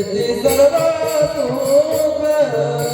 ذل رسولك